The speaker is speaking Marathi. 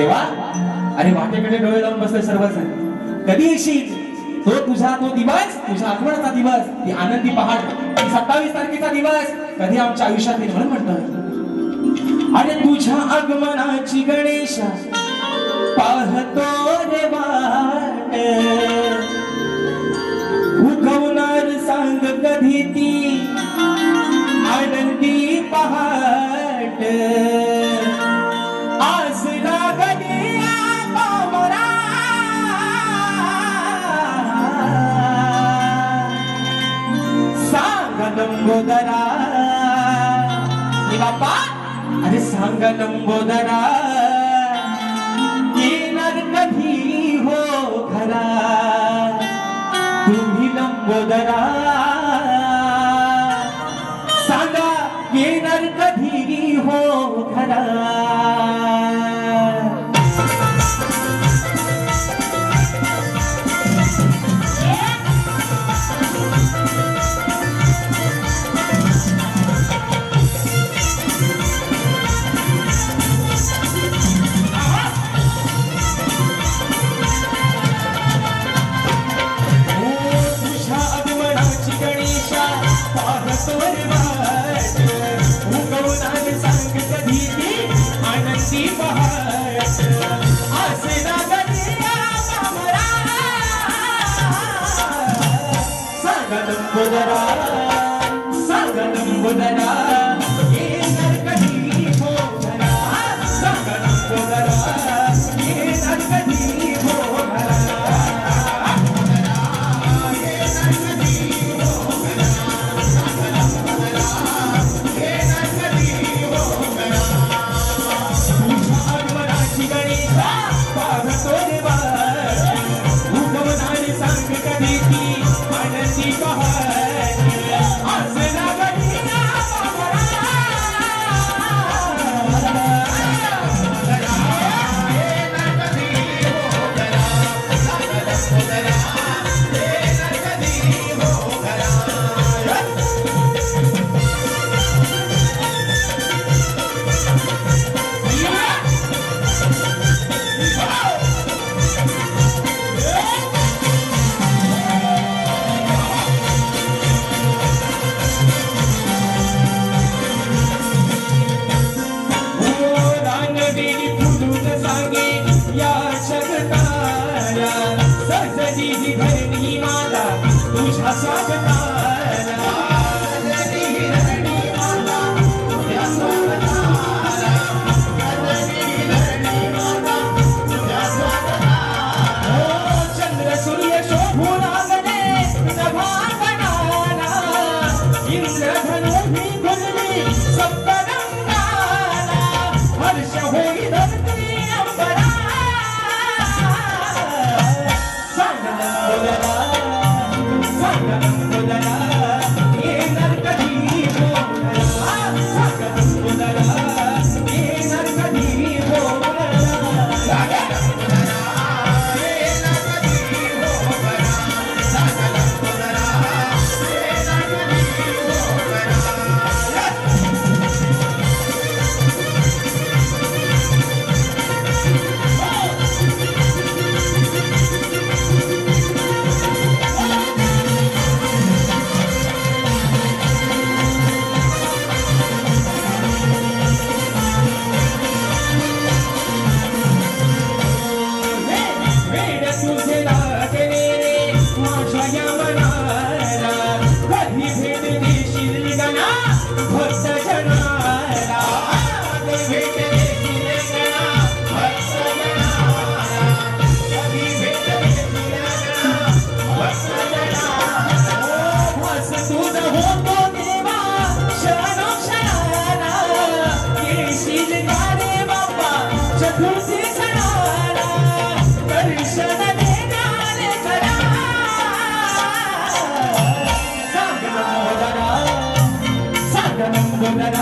देवा. अरे वाटेकडे डोळे लावून बसले सर्वजण. कधी येशील? तो तुझा तो दिवस तुझा आगमनाचा दिवस ती आनंदी पहाट सत्तावीस तारखेचा दिवस कधी आमच्या आयुष्यात येईल म्हणून म्हणतो अरे तुझ्या आगमनाची गणेश पाहतो बाबा. अरे सांग लंबोदरा येणार कधी हो खरा तुम्ही लंबोदरा सांगा येणार कधी हो खरा Gujarat. Pra Lord, that